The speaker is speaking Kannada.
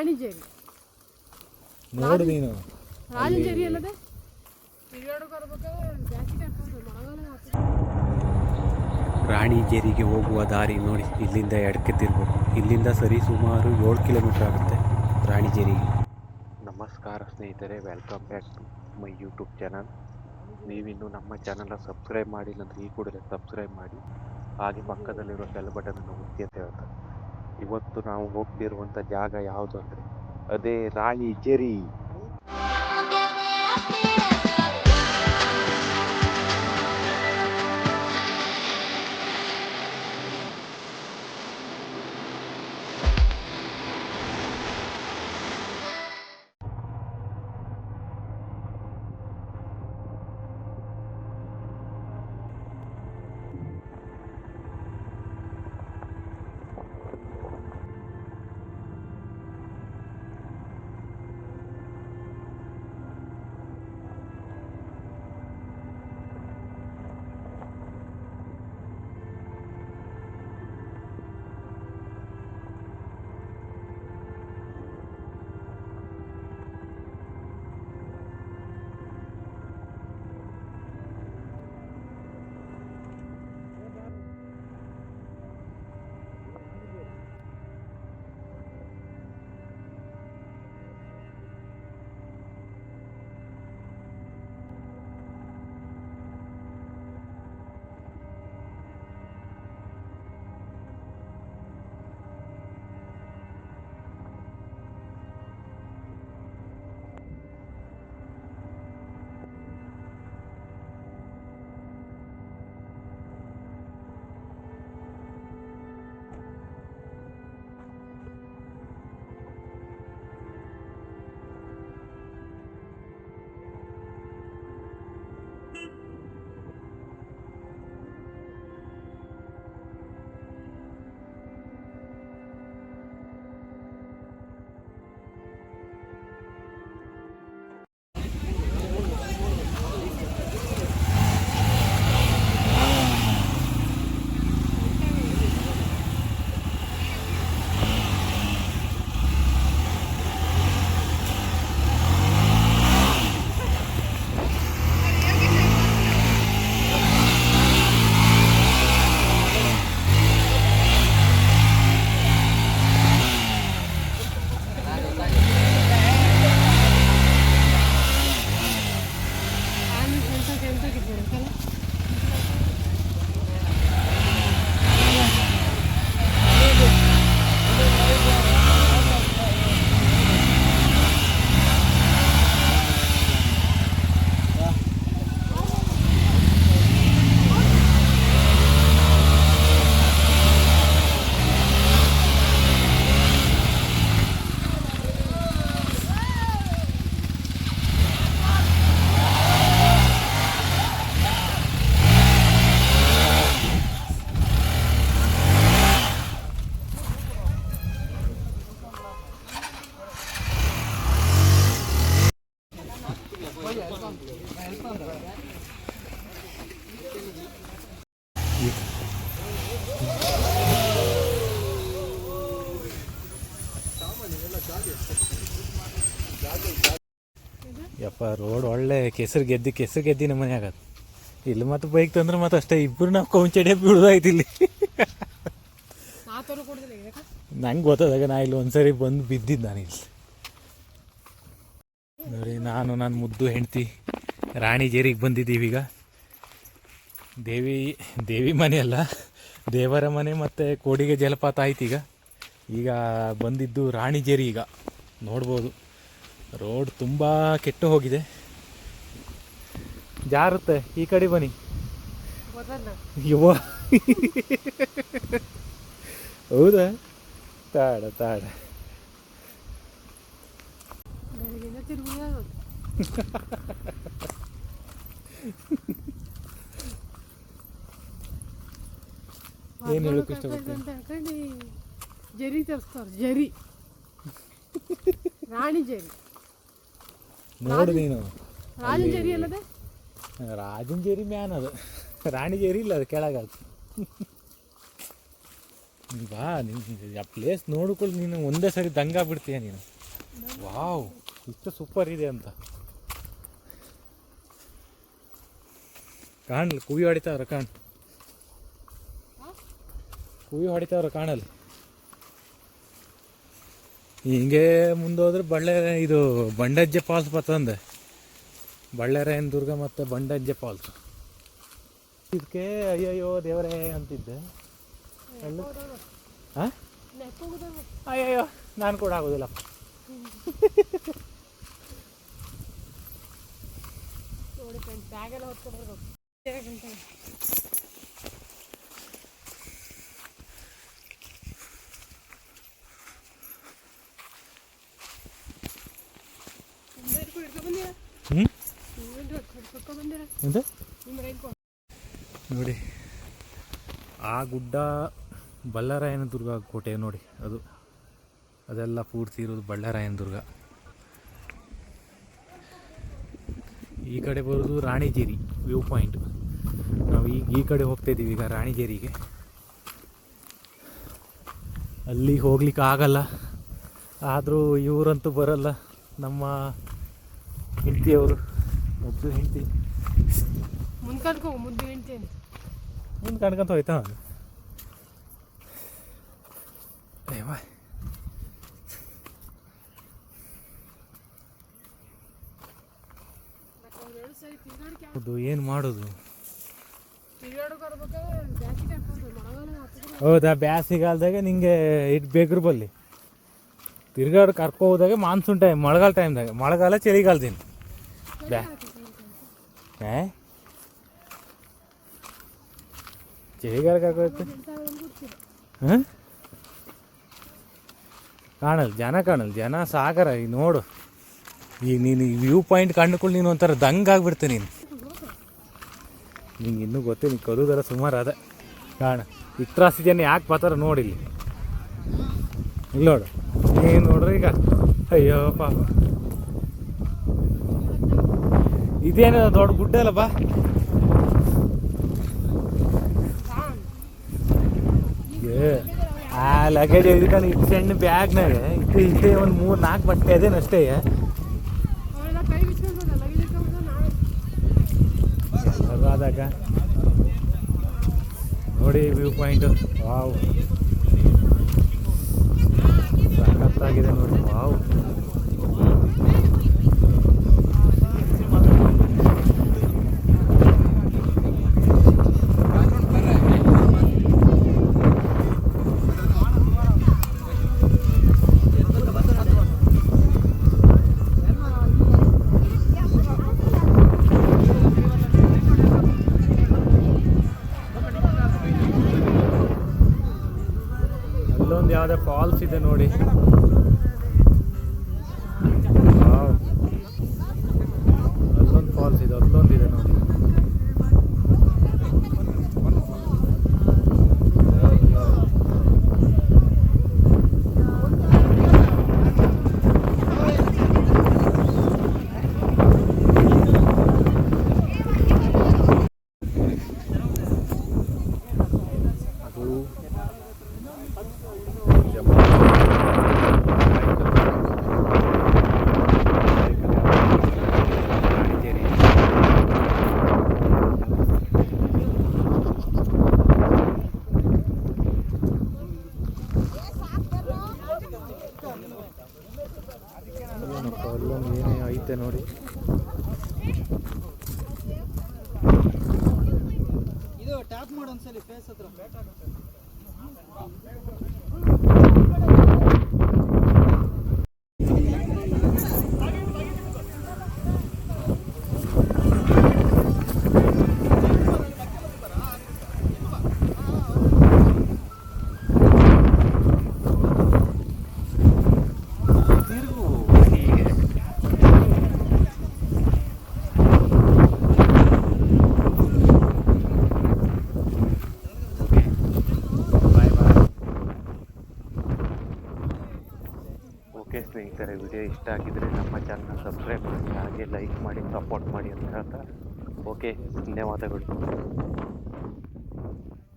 ರಾಣಿಜೇರಿ. ನೋಡು ನೀನು. ರಾಣಿಜೇರಿ ಅಲ್ಲದೆ? ರಾಣಿಜೇರಿಗೆ ಹೋಗುವ ದಾರಿ ನೋಡಿ ಇಲ್ಲಿಂದ ಎಡಕ್ಕೆ ತಿರ್ಬೇಕು ಇಲ್ಲಿಂದ ಸರಿ ಸುಮಾರು ಏಳು ಕಿಲೋಮೀಟರ್ ಆಗುತ್ತೆ ರಾಣಿಜೇರಿಗೆ. ನಮಸ್ಕಾರ ಸ್ನೇಹಿತರೆ welcome back to my YouTube channel ನೀವಿನ್ನು ನಮ್ಮ ಚಾನಲ್ನ ಸಬ್ಸ್ಕ್ರೈಬ್ ಮಾಡಿಲ್ಲ ಅಂದರೆ ಈ ಕೂಡಲೇ ಸಬ್ಸ್ಕ್ರೈಬ್ ಮಾಡಿ. ಹಾಗೆ ಪಕ್ಕದಲ್ಲಿರೋ ಬೆಲ್ ಬಟನನ್ನು ಒತ್ತಿ ಅಂತ ಹೇಳ್ತಾರೆ ಇವತ್ತು ನಾವು ಹೋಗ್ತಿರುವಂತ ಜಾಗ ಯಾವುದು ಅಂದರೆ ಅದೇ ರಾಣಿ ಆನೆ ಯಪ್ಪ ರೋಡ್ ಒಳ್ಳೆ ಕೆಸರು ಗೆದ್ದಿ ಕೆಸರು ಗೆದ್ದಿ ಮನೆ ಆಗತ್ತೆ ಇಲ್ಲಿ ಮತ್ತೆ ಬೈಕ್ ತಂದ್ರೆ ಮತ್ತೆ ಅಷ್ಟೇ ಇಬ್ಬರು ನಾವು ಕೌಂಚಡಿ ಬಿಡೋದಾಯ್ತು ಇಲ್ಲಿ. ನಂಗೆ ಗೊತ್ತದಾಗ ನಾ ಇಲ್ಲಿ ಒಂದ್ಸರಿ ಬಂದು ಬಿದ್ದಿದ್ದು ನಾನು ಇಲ್ಲಿ. ನೋಡಿ, ನಾನು ನನ್ನ ಮುದ್ದು ಹೆಂಡ್ತಿ ರಾಣಿಜೇರಿಗೆ ಬಂದಿದ್ದೀವಿ ಈಗ. ದೇವಿ ದೇವಿ ಮನೆ ಅಲ್ಲ, ದೇವರ ಮನೆ ಮತ್ತು ಕೋಡಿಗೆ ಜಲಪಾತ ಆಯ್ತು ಈಗ. ಈಗ ಬಂದಿದ್ದು ರಾಣಿಜೇರಿ ಈಗ. ನೋಡ್ಬೋದು. ರೋಡ್ ತುಂಬ ಕೆಟ್ಟು ಹೋಗಿದೆ. ಜಾರುತ್ತೆ, ಈ ಕಡೆ ಬನ್ನಿ. ಯುವ ಹೌದಾ? ತಾಡ ತಾಡ. ಏನ್ ಹೇಳಕ್ ಇಷ್ಟಪಡ್ತೀನಿ? ಜರಿ ತರಿಸ್ತಾರೆ ಜರಿ. ರಾಣಿ ಜರಿ. ನೋಡು ನೀನು. ರಾಜಂಜೇರಿ ಅಲ್ಲದೆ? ರಾಜಂಜೇರಿ ಜೇರಿ ಮ್ಯಾನ್ ಅದು. ರಾಣಿಜೇರಿ ಇಲ್ಲ ಅದು ಕೆಳಗೆ ಅದು. ನೀನ್ ಬಾ ನೀನು ಆ ಪ್ಲೇಸ್ ನೋಡಿಕೊಳ್ಳಿ ನೀನು. ಒಂದೇ ಸರಿ ದಂಗ ಬಿಡ್ತೀಯ ನೀನು. ವಾವ್ ಇಷ್ಟು ಸೂಪರ್ ಇದೆ ಅಂತ. ಕಾಣಲಿ ಕುವಿ ಹೊಡಿತಾವ್ರ ಕಾಣ್. ಕುವಿ ಹೊಡಿತಾವ್ರ ಕಾಣಲ್ಲಿ ಹಿಂಗೆ ಮುಂದೋದ್ರೆ ಬಳ್ಳಾರಿ ಇದು ಬಂಡಜ್ಜೆ ಫಾಲ್ಸ್ ಬರ್ತಂದೆ ಬಳ್ಳಾರಾಯನ ದುರ್ಗ ಮತ್ತು ಬಂಡಜ್ಜೆ ಫಾಲ್ಸ್ ಇದಕ್ಕೆ ಅಯ್ಯಯ್ಯೋ ದೇವರೇ ಅಂತಿದ್ದೆ. ಹಾಂ ಅಯ್ಯಯ್ಯೋ ನಾನು ಕೂಡ ಆಗೋದಿಲ್ಲ. ನೋಡಿ ನೋಡಿ, ಆ ಗುಡ್ಡ ಬಳ್ಳಾರಾಯನ ದುರ್ಗ ಕೋಟೆ ನೋಡಿ, ಅದು ಅದೆಲ್ಲ ಪೂರ್ತಿ ಇರೋದು ಬಳ್ಳಾರಾಯನ ದುರ್ಗ ಈ ಕಡೆ ಬರೋದು ರಾಣಿಜೇರಿ ವ್ಯೂ ಪಾಯಿಂಟ್. ನಾವು ಈಗ ಈ ಕಡೆ ಹೋಗ್ತಾ ಇದ್ದೀವಿ ಈಗ ರಾಣಿಜೇರಿಗೆ ಅಲ್ಲಿ ಹೋಗ್ಲಿಕ್ಕೆ ಆಗಲ್ಲ. ಆದರೂ ಇವರಂತೂ ಬರಲ್ಲ ನಮ್ಮ ಹೆಂಡತಿಯವರು. ಮುದ್ದು ಹೆಂಡತಿ. ಮುಂದೆ ಕರ್ಕೊ ಮುದ್ದು ಅಂತ. ಮುಂದೆ ಕಣ್ಕೊಂತ ಹೋಯ್ತಾ? ಹೌದು ಏನು ಮಾಡೋದು? ಹೌದಾ? ಬ್ಯಾಸಿಗಾಲದಾಗ ನಿಂಗೆ ಇಟ್ಟು ಬೇಕ್ರು ಬಲ್ಲಿ ತಿರ್ಗಾಡು ಕರ್ಕೊ ಹೋದಾಗ ಮಾನ್ಸೂನ್ ಟೈಮ್ ಮಳೆಗಾಲ ಟೈಮ್ದಾಗ ಮಳೆಗಾಲ ಚಳಿಗಾಲ ದಿನ ಬ್ಯಾ ಏ ಚಳಿಗಾಲ ಕರ್ಕೋಯ್ತು ಹಾಂ ಕಾಣಲ್ ಜನ ಕಾಣಲ್ ಜನ ಸಾಗರ ಈಗ ನೋಡು. ಈಗ ನೀನು ವ್ಯೂ ಪಾಯಿಂಟ್ ಕಂಡುಕೊಂಡು ನೀನು ಒಂಥರ ದಂಗ ಆಗ್ಬಿಡ್ತೆ ನೀನು. ನಿಂಗೆ ಇನ್ನೂ ಗೊತ್ತೇ ನೀನು ಕದುದೆಲ್ಲ ಸುಮಾರು ಅದ. ಕಾಣ ಇಟ್ರಾಸಿ ಜನ ಯಾಕೆ ಬರ್ತಾರ ನೋಡಿಲ್ಲಿ ಇಲ್ಲಿ. ನೋಡು. ನೀನು ನೋಡ್ರಿ ಈಗ? ಅಯ್ಯೋ, ಪಾಪ. ಇದೇನು ದೊಡ್ಡ ಗುಡ್ಡ ಅಲ್ಲಪ್ಪ ಆ ಲಗೇಜ್ ಹಿಡ್ಕೊಂಡು ಇಟ್ಟು ಸಣ್ಣ ಬ್ಯಾಗ್ನಾಗ ಇಟ್ಟು ಇಟ್ಟೆ ಒಂದು ಮೂರು ನಾಲ್ಕು ಬಟ್ಟೆ ಅದೇನು ಅಷ್ಟೇ ಆದಾಗ ನೋಡಿ ವ್ಯೂ ಪಾಯಿಂಟ್ ವಾವ್ ಸಖತ್ತಾಗಿದೆ ನೋಡಿ ವಾವ್ ಫಾಲ್ಸ್ ಇದೆ ನೋಡಿ ವಾವ್. ಅಲ್ಲೊಂದು ಫಾಲ್ಸ್ ಇದೆ ಅಲ್ಲೊಂದು ಇದೆ ನೋಡಿ ಅದು ಏನಪ್ಪ ಅಲ್ಲೊಂದು ಏನೇ ನೋಡಿ. ಇದು ಟ್ಯಾಪ್ ಮಾಡಿ ಒಂದ್ಸಲಿ ಫೇಸ್ ಹತ್ರ ತಿರುಗು ಹೀಗೆ ಬಾಯ್ ಬಾಯ್ ಓಕೆ ಸ್ನೇಹಿತರೆ ವಿಡಿಯೋ ಇಷ್ಟ ಆಗಿದ್ದರೆ ನಮ್ಮ ಚಾನಲ್ನ ಸಬ್ಸ್ಕ್ರೈಬ್ ಮಾಡಿ, ಹಾಗೆ ಲೈಕ್ ಮಾಡಿ ಸಪೋರ್ಟ್ ಮಾಡಿ ಅಂತ ಹೇಳ್ತಾ ಓಕೆ ಧನ್ಯವಾದಗಳು.